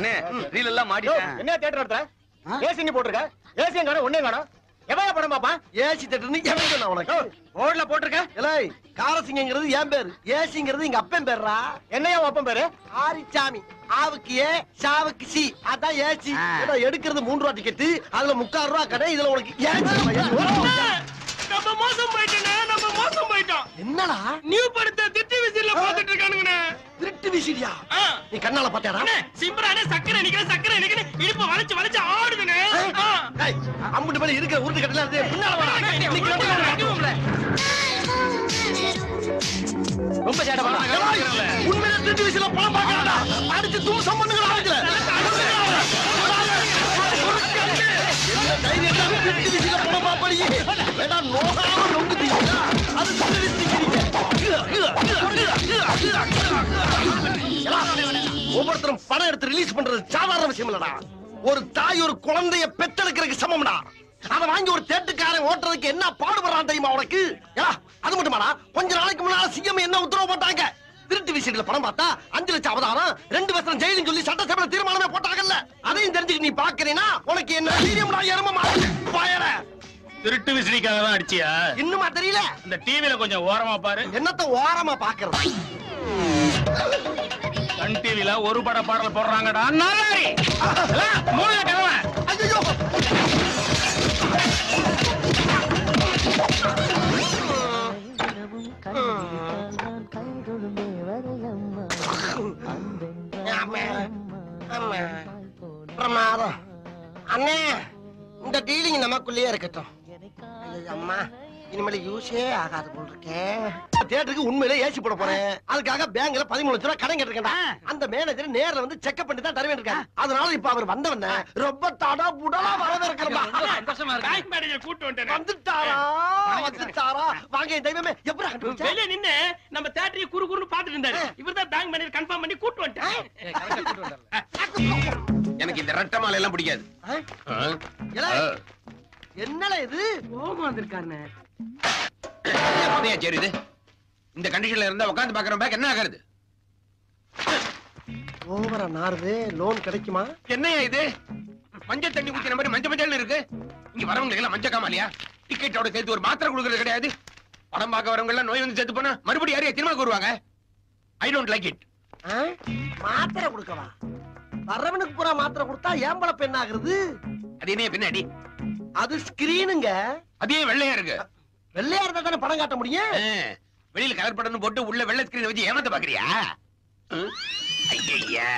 அண்ணே ரீல் எல்லாம் மாட்டிட்டேன். என்ன தியேட்டர் நடத்துற? ஏசி நீ போட்டிருக்க? ஏசியும் காணும் ஒன்னே காணும். எவ்வளவு படம் பாப்பா ஏசி தட்டுன்னு எவன் சொன்னா உனக்கு? போர்டுல போட்டிருக்க? ஏலே காரசிங்கிறது என் பேரு. ஏசிங்கிறது எங்க அப்பன் பேர்ரா? என்னையா ஒப்பம் பேரு? ஆரிச்சாமி. ஆவுக்கு ஏ சாவுக்கு சி. அதான் ஏசி எடுக்கிறது மூன்று ரூபா டிக்கெட் அதுல முக்கால் ரூபா கடை இதுல உனக்கு ஏசி நம்ம மோசம் போயிட்டோண்ணே நம்ம மோசம் போயிட்டோம். என்னடா? நியூ படத்தை கண்ணால பாத்தியாடா சிம்பரானே சக்கரை நிக்கிற சக்கரை நிக்கிற இடுப்பு வளைச்சு வளைச்சு ஆடுதுண்ணே ஆ. ஏய், அம்புட்டு மேல இருக்கிற உருட்டு கட்டல இருந்து பின்னால கிளம்பு. ரொம்ப சேட்டை பண்ணாங்க ஏய், உண்மையிலே திருட்டு விசில பணம் பார்க்கறாடா அடிச்சு தூசம் பண்ணுங்களா அதுல என்ன தைரியத்தை திருட்டு விசில பணம் பாப்படி வேடா நோகாம நொங்குதீங்களா அது திருட்டு ஒவ்வொருத்தரும் பணம் எடுத்து ரிலீஸ் பண்றது சாதாரண விஷயம் இல்லடா ஒரு தாய் ஒரு குழந்தைய பெத்தெடுக்கிறதுக்கு சமம்டா. அத வாங்கி ஒரு தேட்டுக்காரன் ஓட்டுறதுக்கு என்ன பாடுபடுறான் தெரியுமா உனக்கு? அது மட்டுமாடா? கொஞ்ச நாளைக்கு முன்னால சிஎம் என்ன உத்தரவு போட்டாங்க? திருட்டு விஷயத்துல பணம் பார்த்தா அஞ்சு லட்சம் அவதாரம் ரெண்டு வருஷம் ஜெயிலும் சொல்லி சட்டசபையில தீர்மானமே போட்டாங்கல்ல. அதையும் தெரிஞ்சுக்க நீ பாக்குறீனா உனக்கு என்ன தைரியம்டா எரும பயற. திருட்டு விசிறிக்காக தான் அடிச்சியா? இன்னுமா தெரியல? இந்த டிவில கொஞ்சம் ஓரமா பாரு. என்னத்த ஓரமா பாக்குறது? சன் டிவில ஒரு பட பாடல் போடுறாங்கடா. நாலாரி மூணு கிழமை ஐயோ அண்ணே இந்த டீலிங் நமக்குள்ளேயே இருக்கட்டும். அம்மா இனிமேல் யூஸே ஆகாது போல் இருக்கேன் தியேட்டருக்கு உண்மையிலே ஏசி போட போறேன். அதுக்காக பேங்க்ல பதிமூணு லட்சம் ரூபாய் கடன் கேட்டிருக்கேன் அந்த மேனேஜர் நேர்ல வந்து செக்அப் பண்ணி தான் தர வேண்டியிருக்காரு அதனால இப்ப அவர் வந்தவன ரொம்ப தடா புடலா வரவேற்கிறமா பேங்க் மேனேஜர் கூட்டு வந்துட்டேன். வந்துட்டாரா? வந்துட்டாரா? வாங்க தெய்வமே எப்படி? கண்டுபிடிச்ச வெளிய நின்னு நம்ம தேட்டரிய குறு குறுன்னு பாத்துட்டு இருந்தாரு. இவர்தான் பேங்க் மேனேஜர் கன்ஃபார்ம் பண்ணி கூட்டு வந்துட்டேன் எனக்கு இந்த ரெட்ட மாலை எல்லாம் பிடிக்காது என்னடா இது? கோபம் வந்திருக்காருண்ணே. அப்படியா சரி இது. இந்த கண்டிஷன்ல இருந்தா உட்கார்ந்து பாக்குற பேக் என்ன ஆகுறது ஓவரா நாருது லோன் கிடைக்குமா? என்னையா இது? மஞ்சள் தண்ணி குடிக்கிற மாதிரி மஞ்சள் மஞ்சள் இருக்கு. இங்க வரவங்களுக்கு எல்லாம் மஞ்சள் காமாலியா டிக்கெட்டோட சேர்த்து ஒரு மாத்திரை கொடுக்கறது கிடையாது. படம் பார்க்க வரவங்க எல்லாம் நோய் வந்து செத்து போனா மறுபடியும் யாரையா திரும்ப கூறுவாங்க ஐ டோன்ட் லைக் இட்? மாத்திரை கொடுக்கவா? வர்றவனுக்கு பூரா மாத்திரை கொடுத்தா ஏம்பள பெண் ஆகுறது அது என்ன பின்னாடி? அது ஸ்கிரீனுங்க அதே வெள்ளையா இருக்கு? வெள்ளையா இருந்தா தானே படம் காட்ட முடியும் வெளியில கலர் படம்னு போட்டு உள்ள வெள்ளை ஸ்கிரீன் வச்சு ஏமாத்த பாக்குறியா ஐயா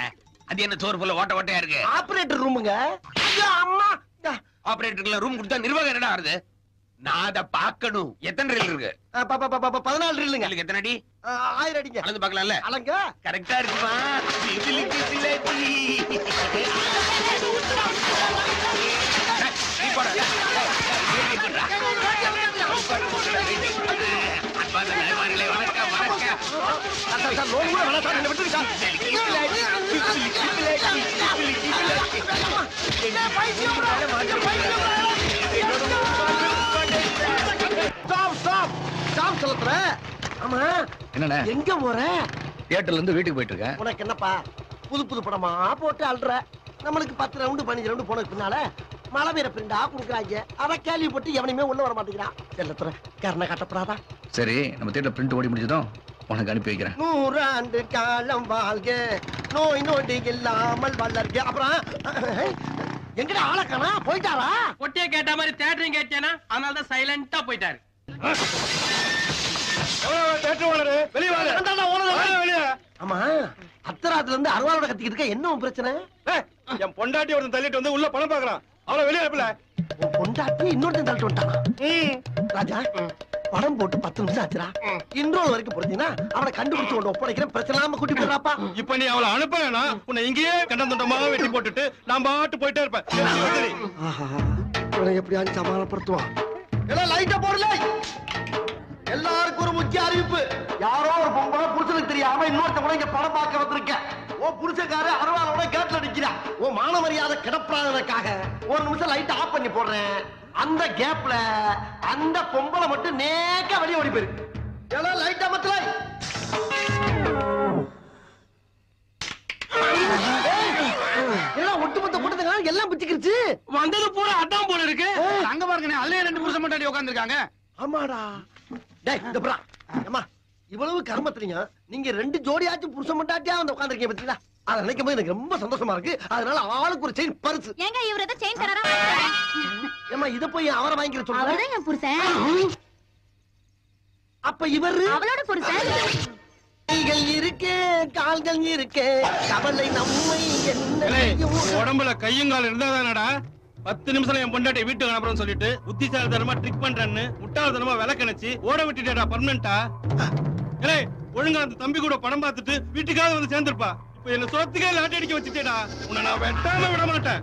அது என்ன சோறு போல ஓட்ட ஓட்டையா இருக்கு ஆபரேட்டர் ரூமுங்க அம்மா இந்தா. ஆபரேட்டருக்கு ரூம் கொடுத்தா நிர்வாகம் என்னடா ஆறுது நான் அதை பார்க்கணும் எத்தனை ரீல் இருக்கு ஆ, ப- ப- ப- ப- பதினாலு இல்லைங்க உங்களுக்கு எத்தனை அடி ஆயிரம் அடிங்க கலந்து பார்க்கலாம்ல அலங்க கரெக்டா இருக்குமா. நீ போடா. லோன் கூட வேணாம் சார், என்னை விட்டுருங்க எங்க போற? தியேட்டர்ல இருந்து வீட்டுக்கு போயிட்டு இருக்கேன். உனக்கு என்னப்பா? புது புது படமா போட்டு அல்ற நம்மளுக்கு பத்து ரவுண்டு பதினஞ்சு ரவுண்டு போனதுக்கு பின்னால மழை பெய்ய பிரிண்டா குடுக்குறாங்க. அத கேள்விப்பட்டு எவனையுமே உள்ள வர மாட்டேங்கிறான். செல்லத்துற கரண கட்டப்படாதா? சரி நம்ம தியேட்டர் பிரிண்ட் ஓடி முடிஞ்சதும் உனக்கு அனுப்பி வைக்கிறேன். நூறாண்டு காலம் வாழ்க. நோய் நொடி இல்லாமல் வளர்க. அப்புறம் எங்கடா ஆளக்கானா போயிட்டாரா? பொட்டிய கேட்ட மாதிரி தேட்டரையும் கேட்டேனா? அதனால தான் சைலண்டா போயிட்டாரு. ஆமா அத்தராத்துல இருந்து அருவாளோட கத்திக்கிட்டு இருக்க என்ன பிரச்சனை? என் பொண்டாட்டி ஒருத்தன் தள்ளிட்டு வந்து உள்ள பணம் பாக்குறான் அவளை வெளியே அனுப்பல. பொண்டாட்டி இன்னொருத்தன் தள்ளிட்டு வந்துட்டானா? ராஜா படம் போட்டு பத்து நிமிஷம் ஆச்சுடா. இன்ட்ரோல் வரைக்கும் பொறுத்தீங்கன்னா அவனை கண்டுபிடிச்சு கொண்டு ஒப்படைக்கிறேன். பிரச்சனை இல்லாம கூட்டி போடுறாப்பா இப்ப நீ அவளை அனுப்பலனா உன்னை இங்கேயே கண்டம் தொண்டமா வெட்டி போட்டுட்டு நான் பாட்டு போயிட்டே இருப்பேன். சரி. ஆஹா, இவனை எப்படியாவது சமாளப்படுத்துவான் எல்லாம் லைட்டா போடல எல்லாருக்கும் ஒரு முக்கிய அறிவிப்பு. யாரோ ஒரு பொம்பளை புருஷனுக்கு தெரியாம இன்னொருத்த கூட இங்க படம் பார்க்க வந்திருக்கேன். ஓ புருஷக்கார அருவாளோட கேட்ல நிக்கிறா ஓ மான மரியாதை கிடப்படாததுக்காக ஒரு நிமிஷம் லைட் ஆஃப் பண்ணி போடுறேன். அந்த கேப்ல அந்த பொம்பளை மட்டும் நேக்க வெளியே ஓடி போயிரு எல்லாம் லைட் அமத்துல எல்லாம் பிச்சுக்கிருச்சு. வந்தது பூரா அதான் போல இருக்கு. அங்க பாருங்கண்ணே அதுலயே ரெண்டு புருஷன் மண்டாடி உட்காந்துருக்காங்க ஆமாடா. டேய் இந்த அம்மா இவ்வளவு கர்மத்துலயும் நீங்க ரெண்டு ஜோடியாச்சும் புருஷன் மண்டாட்டியா வந்து உட்காந்துருக்கீங்க பத்தீங்களா? அதை நினைக்கும் போது எனக்கு ரொம்ப சந்தோஷமா இருக்கு. அதனால ஆளுக்கு ஒரு செயின் பரிசு. ஏங்க இவர் ஏதோ செயின் தராரா ஏமா இத போய் அவரை வாங்கிக்கிற சொல்ற அவர்தான் என் புருஷன். அப்ப இவரு? அவளோட புருஷன். கைகள் இருக்கே கால்கள் இருக்கே கவலை நம்மை என்ன? உடம்புல கையும் கால் இருந்தாதானடா? பத்து நிமிஷம் என் பொண்டாட்டி வீட்டுக்கு அனுப்புறேன்னு சொல்லிட்டு புத்திசாலித்தனமா ட்ரிக் பண்றேன்னு முட்டாள்தனமா விளக்கணிச்சு ஓட விட்டுட்டேடா பர்மனண்டா ஏலே ஒழுங்கா அந்த தம்பி கூட படம் பார்த்துட்டு வீட்டுக்காவது வந்து சேர்ந்திருப்பா. இப்ப என்ன சொத்துக்கே லாட்டி அடிக்க வச்சுட்டேடா. உன்னை நான் வெட்டாம விட மாட்டேன்.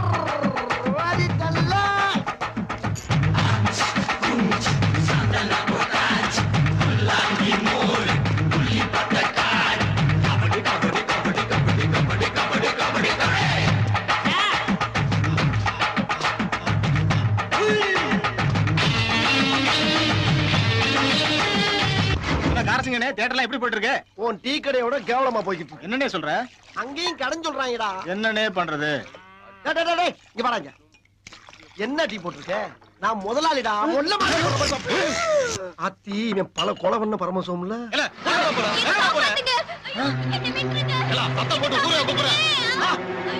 காரசிங்கண்ணே தேட்டர்லாம் எப்படி போயிட்டு இருக்கு உன் டீ கடையோட கேவலமா போய்கிட்டு இருக்கு. என்னண்ணே சொல்ற? அங்கேயும் கடன் சொல்றாங்கடா. என்னண்ணே பண்றது? டேய், டேய், டேய், டேய், இங்க வாடாங்க என்ன டீ போட்டிருக்க? நான் முதலாளிடா. அத்தி இவன் பல கொலை பண்ண பரமசோம்ல.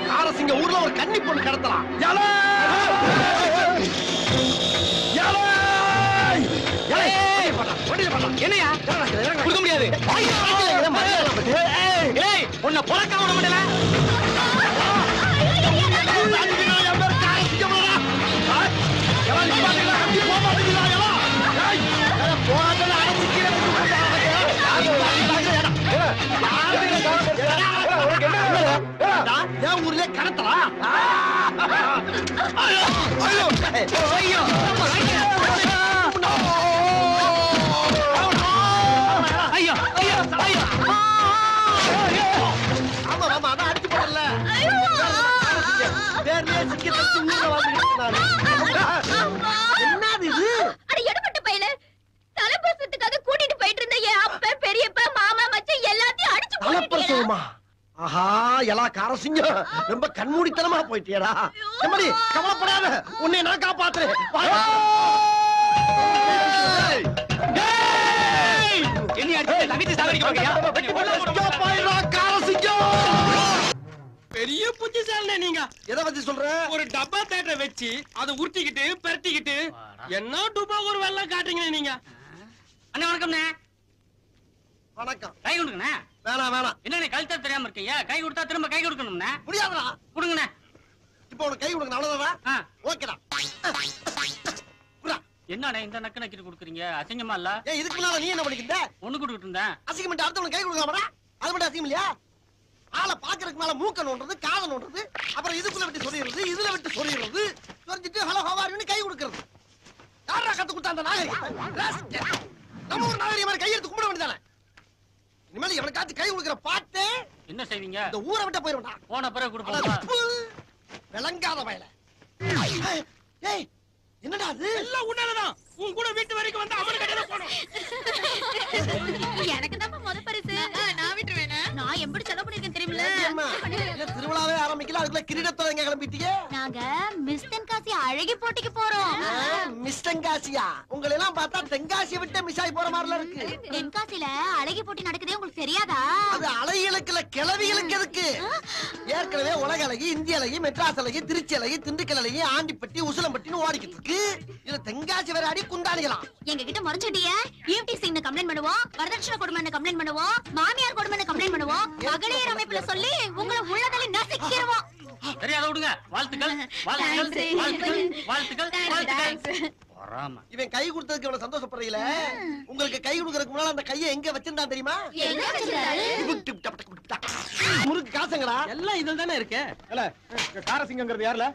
காரசிங்க ஊர்ல ஒரு கன்னி பொண்ணு கடத்தலாம்! ஏலே! ஐயோ ஐயோ ஐயோ எல்லா காரசிங்கம் ரொம்ப கண்மூடித்தனமா போயிட்டியடா. எம்மடி கவலைப்படாத. உன்னை நான் காப்பாத்துறேன். பெரிய புத்திசாலி நீங்க. எதை பத்தி சொல்ற? ஒரு டப்பா தேட்டரை வச்சு அதை உருட்டிக்கிட்டு பெரட்டிக்கிட்டு என்ன டூபா ஒரு வெள்ளம் காட்டுறீங்க நீங்க? அண்ணா வணக்கம்ண்ணே. வணக்கம். கை கொடுங்கண்ணே. வேணாம் வேணாம். என்னண்ணே கழுத்தா தெரியாம இருக்கீங்க? கை கொடுத்தா திரும்ப கை கொடுக்கணும்ண்ணே முடியாதுடா. கொடுங்கண்ணே. இப்போ உனக்கு கை கொடுக்கணும் அவ்வளவுதானா. ஓகேடா. என்னண்ணே இந்த நக்கு நக்கிட்டு கொடுக்குறீங்க? அசிங்கமா இல்ல? ஏய் இதுக்கு முன்னால நீ என்ன பண்ணிக்கிட்ட ஒண்ணு கொடுத்துட்டு இருந்தேன். அசிங்கம் பண்ணிட்டு அடுத்தவனுக்கு கை கொடுக்கலாமாடா அது மட்டும் அசிங்கம் இல்லையா? ஆளை பாக்குறதுக்கு மேல மூக்க நோண்டுறது காதை நோண்டுறது அப்புறம் இதுக்குள்ள விட்டு சொல்லிடுறது இதுல விட்டு சொல்லிடுறது சொல்லிட்டு ஹலோ ஹவாரின்னு கை கொடுக்கறது. யாரா கத்து கொடுத்தா அந்த நாகரிகம். நம்ம ஒரு நாகரிகம் மாதிரி கையெடுத்து கும்பிட வேண்டியதானே இனிமேல் எவனுக்காச்சும் கை கொடுக்கிற பாட்டு என்ன செய்வீங்க? இந்த ஊரை விட்ட போயிருவேன்டா. போன பிறகு கொடுப்போம். ப்பு. விளங்காத வயல. ஏய் என்னடா அது? எல்லாம் உன்னாலதான். உன் கூட வீட்டு வரைக்கும் வந்து அவனுக்கு கடையில போனோம் எனக்கு தான் முத பரிசு. நான் விட்டுருவேனா நான் எப்படி செலவு பண்ணிருக்கேன் இல்ல திருவிழாவே ஆரம்பிக்கல அதுக்குள்ள கிரீடத்தோட கிளம்பிட்டீங்க? நாங்க மிஸ் தென்காசி அழகி போட்டிக்கு போறோம். மிஸ் தென்காசியா உங்களை எல்லாம் பார்த்தா தென்காசியை விட்டு மிஸ் ஆகி போற மாதிரில இருக்கு. தென்காசில அழகி போட்டி நடக்குதே உங்களுக்கு தெரியாதா? அது அழகிகளுக்குல கிளவிகளுக்கு எதுக்கு ஏற்கனவே உலக அழகி இந்திய அழகி மெட்ராஸ் அழகி திருச்சி அழகி திண்டுக்கல் அழகி ஆண்டிப்பட்டி உசிலம்பட்டின்னு ஓடிக்கிட்டு இருக்கு. இதுல தென்காசி வேற அடி குண்டானிகளாம் எங்க கிட்ட முறைச்சிட்டிய ஈவ்டி சிங் கம்ப்ளைண்ட் பண்ணுவோம் வரதட்சணை கொடுமை கம்ப்ளைண்ட் பண்ணுவோம் மாமியார் கொடுமை கம்ப்ளைண்ட் பண்ணுவோம் மகளிர் அமைப்புல சொல்லி உங்களை உள்ளதலை நசிக்கிறோம் சரி அதை விடுங்க. வாழ்த்துக்கள். வாழ்த்துக்கள். வாழ்த்துக்கள். வாழ்த்துக்கள். வாழ்த்துக்கள். வராம. இவன் கை கொடுத்ததுக்கு இவ்வளவு சந்தோஷப்படுறீல உங்களுக்கு கை கொடுக்கறதுக்கு முன்னால அந்த கையை எங்க வச்சிருந்தான் தெரியுமா? எங்க வச்சிருக்காரு? டிப் டிப் டப் டப் டப். முறுக்கு காசுங்கடா. எல்லாம் இதில் தானே இருக்கு? காரசிங்கிறது யாருல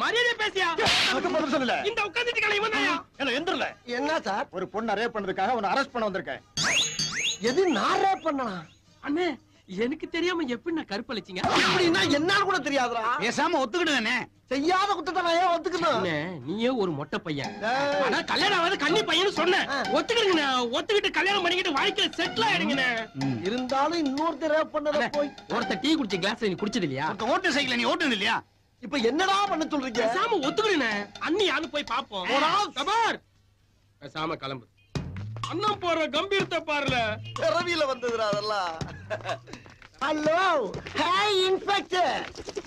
மரியாதை பேசியா? அதுக்கு பதில் சொல்லல. இந்த உட்காந்துட்டு கலை இவன் தான்யா. என்ன எந்திரல? என்ன சார்? ஒரு பொண்ணை ரேப் பண்ணதுக்காக உன்னை அரெஸ்ட் பண்ண வந்திருக்கேன். எது நான் ரேப் பண்ணலாம் அண்ணே எனக்கு தெரியாம எப்படி நான் கருப்பளிச்சிங்க? அப்படின்னா என்னன்னு கூட தெரியாதுடா. பேசாம ஒத்துக்கிடுதானே செய்யாத குத்தத்தை நான் ஏன் ஒத்துக்கணும்? நீயே ஒரு மொட்டை பையன். ஆனா கல்யாணம் ஆகாத கன்னி பையன் சொன்னேன். ஒத்துக்கிடுங்கண்ணே ஒத்துக்கிட்டு கல்யாணம் பண்ணிக்கிட்டு வாழ்க்கையில செட்டில் ஆயிடுங்கண்ணே. இருந்தாலும் இன்னொருத்தர் ரேப் பண்ணத போய். ஒருத்தர் டீ குடிச்ச கிளாஸ் நீ குடிச்சது இல்லையா? ஓட்டு சைக்கிள் நீ ஓட்டுனது இல்லையா? இப்ப என்னடா பண்ண சொல்றீங்க? பேசாம ஒத்துக்கிடுண்ணே அண்ணி யாரு போய் பாப்போம் போடா. கபார் பேசாம கிளம்பு. அண்ணன் போற கம்பீரத்தை பாருல. பிறவியில வந்ததுடா அதெல்லாம். Hello hi inspector.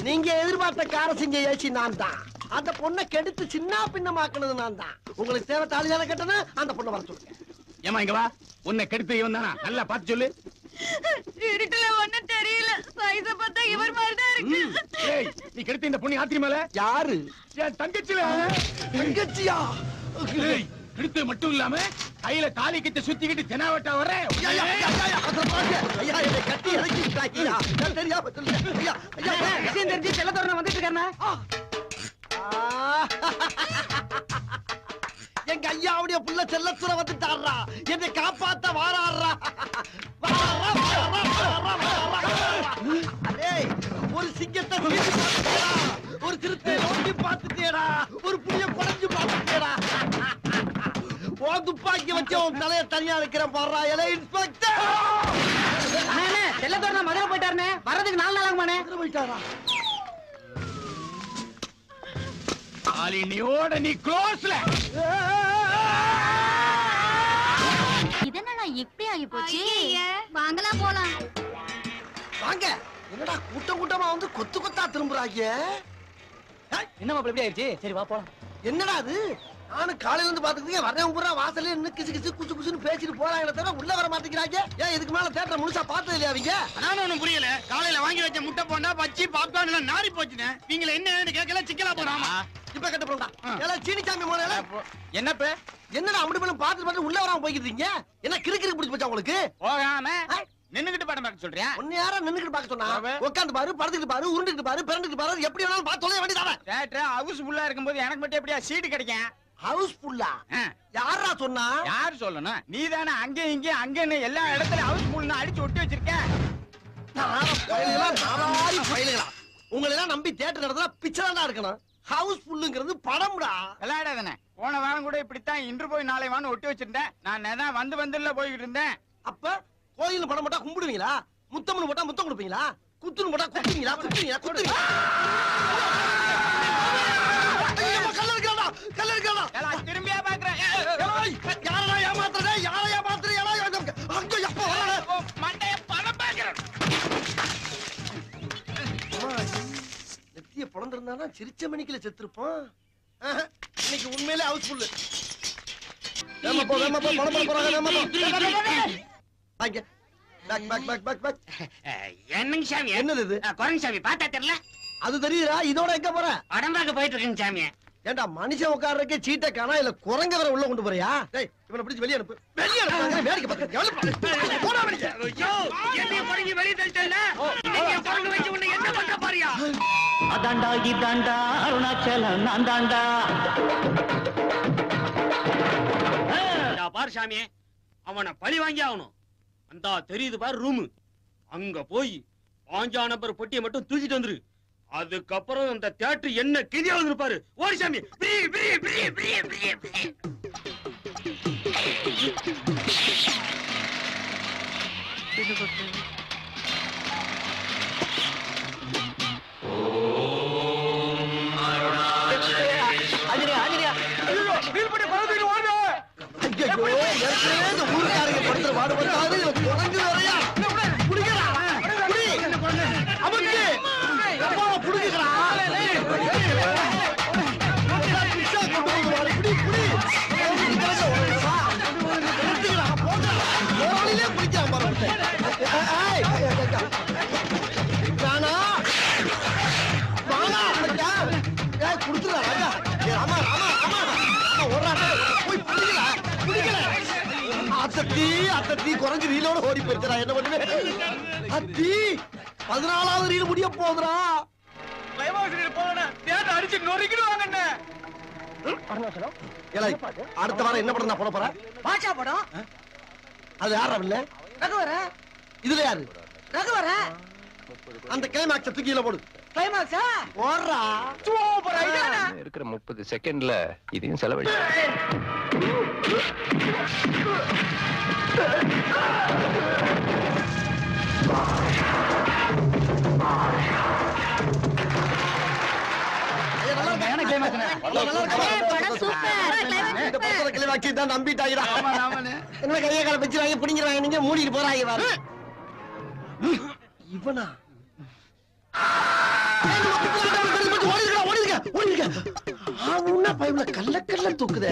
நீங்க எதிர்பார்த்த காரை செஞ்ச ஏசி நான் தான் அந்த பொண்ணை கெடுத்து சின்ன பின்னமாக்குனது நான் தான் உங்களுக்கு தேவை தாலி தானே கட்டணும் அந்த பொண்ணை வர சொல்லுங்க. ஏமா இங்க வா. உன்னை கெடுத்து இவன் தானா? நல்லா பார்த்து சொல்லு. இருட்டுல ஒண்ணும் தெரியல. சைஸ பார்த்தா இவர் மாதிரி தான் இருக்கு ஏய் நீ கெடுத்து இந்த பொண்ணு ஆத்திரி மேல? யாரு? என் தங்கச்சில? தங்கச்சியா? ஏய், கெடுத்து மட்டும் இல்லாம கையில தாலி கட்டி சுத்திக்கிட்டு தெனாவட்டா வர விஷயம் தெரிஞ்சு செல்லத்தோரணம் வந்துட்டு இருக்காருண்ணே. ஆ. எங்க ஐயாவுடைய புள்ள செல்லத்துற வந்துட்டாரா என்னை காப்பாத்த வாராடுறா வாராடுறா, வாராடுறா, வாராடுறா, உன் தலைய தனியா இருக்கிறேன் பாடுறா இலை இன்ஸ்பெக்டர் செல்லத்தோரணம் மதுரை போயிட்டாருண்ணே வர்றதுக்கு நாலு நாளாகுமாண்ணே போயிட்டாரா? தாலினியோட நீ க்ளோஸ்ல இதனால இப்படி ஆகி போச்சு? வாங்கலாம் போலாம். வாங்க. என்னடா கூட்டம் கூட்டமா வந்து கொத்து கொத்தா திரும்புறாங்க என்ன மாப்பிள்ள எப்படி ஆயிடுச்சு சரி வா போலாம். என்னடா அது? நானும் காலையில இருந்து பாத்துக்கிட்டீங்க வரேன் பூரா வாசல்ல நின்னு கிசு கிசு குசு குசுன்னு பேசிட்டு போறாங்களே தவிர உள்ள வர மாட்டேங்கிறாங்க. ஏன் இதுக்கு மேல தேட்டர் முழுசா பார்த்தது இல்லையா அவங்க? நானும் ஒண்ணும் புரியல. காலையில வாங்கி வச்ச முட்டை போண்டா பச்சி பாப்கார்ன் எல்லாம் நாரி போச்சுனே. நீங்கள என்ன கேட்கல சிக்கலா போடாமா இப்ப கட்ட போடா எல்லாம் சீனிச்சாமி மோனே என்னப்ப? என்னடா அப்படி மேல பாத்துட்டு பாத்து உள்ள வராம போய்கிட்டு இருக்கீங்க? என்ன கிறுக்கிறு பிடிச்சு போச்சா உங்களுக்கு? போகாம நின்னுகிட்டு படம் பார்க்க சொல்றியா? ஒன்னு யாரா நின்னுக்கிட்டு பார்க்க சொன்னா. உட்காந்து பாரு படுத்துக்கிட்டு பாரு உருண்டுக்கிட்டு பாரு பிறந்துட்டு பாரு எப்படி வேணாலும் பார்த்து தொலைய வேண்டியதானே? தேட்டர் ஹவுஸ் ஃபுல்லா இருக்கும்போது எனக்கு மட்டும் எப்படியா சீட்டு கிடைக்கும்? ஹவுஸ் ஃபுல்லா யாரா சொன்னா? யார் சொல்லணும்? நீ தானே அங்க இங்க அங்கன்னு எல்லா இடத்துலயும் ஹவுஸ் ஃபுல்னு அடிச்சு ஒட்டி வச்சிருக்க. நார பயலுகளா, நாராரி பயலுகளா. உங்களை எல்லாம் நம்பி தேட்டர் நடந்தா பிச்சை தான் இருக்கணும். ஹவுஸ் ஃபுல்லுங்கிறது படம்டா. விளையாடாதானே போன வாரம் கூட இப்படித்தான் இன்று போய் நாளை வான்னு ஒட்டி வச்சிருந்தேன். நான் தான் வந்து வந்துல போய்கிட்டு இருந்தேன். அப்ப கோயில்ல படம் போட்டா கும்பிடுவீங்களா? முத்தம்னு போட்டா முத்தம் கொடுப்பீங்களா? குத்துன்னு போட்டா குத்துவீங்களா? குத்துவீங்களா? குத்துவீங்களா? திரும்பியா பாக்குறேன்? யாரை ஏமாத்துறது? யாரா ஏமாத்துறது? அங்க எப்ப வரானே? மண்டைய படம் பாக்குறேன். நெத்திய பிளந்திருந்தானா? சிரிச்ச மணிக்குல செத்துருப்பான். இன்னைக்கு உண்மையிலே ஹவுஸ்ஃபுல் வேமா போ வேமா போ படம் பண்ண போறாங்க வேமா போ. டேய், டேய், டேய், டேய். வாங்க back back back back back என்னங்க சாமி? என்னது இது? குரங்கு சாமி பார்த்தா தெரியல? அது தெரியுதா இதோட எங்க போற? படம் பார்க்க போயிட்டு இருக்குங்க சாமி. ஏண்டா மனுஷன் உட்கார்றதுக்கே சீட்டை காணா இல்ல குரங்க வர உள்ள கொண்டு போறியா? டேய் இவனை பிடிச்சு வெளிய அனுப்பு. வெளிய அனுப்பு வேடிக்கை பார்த்து போடா வெளிய என்னைய குரங்கி வெளியே தள்ளிட்டல குரங்கு வச்சு உன்னை என்ன பண்ற பாரியா அதாண்டா இதாண்டா அருணாச்சலம் நான் தாண்டா பாரு சாமி அவனை பழி வாங்கி ஆகணும். அந்த தெரியுது பாரு ரூமு. அங்க போய் பாஞ்சா நம்பர் பொட்டியை மட்டும் தூக்கிட்டு வந்துரு. அதுக்கப்புறம் அந்த தியேட்டர் என்ன கிதியா வந்திருப்பாரு? ஓடி. சாமி பிரி அத்தத்தி அத்தத்தி குறைஞ்சு ரீலோட ஓடி போயிருக்கா என்ன பண்ணுவேன் அத்தி பதினாலாவது ரீல் முடிய போகுதுடா. அடிச்சு நொறுக்கிடுவாங்க அடுத்த வாரம் என்ன படம் நான் போட போறேன் பாஷா படம் அது யாரா இல்ல ரகுவர இதுல யாரு? ரகுவர அந்த கிளைமாக்ஸ தூக்கி கீழ போடு. கிளைமாக்ஸா ஓடுறா சூப்பர். ஐடியா இருக்கிற முப்பது செகண்ட்ல இதையும் செலவழி நம்பிட்டாங்கடா என்ன கைய கால வச்சு வாங்கி புடிங்கறாங்க நீங்க மூடிட்டு போறாங்க இவனா? ஓடிருக்க ஓடிருக்க ஓடிருக்க ஆ உன்ன பைப்ல கல்ல கல்ல தூக்குதே.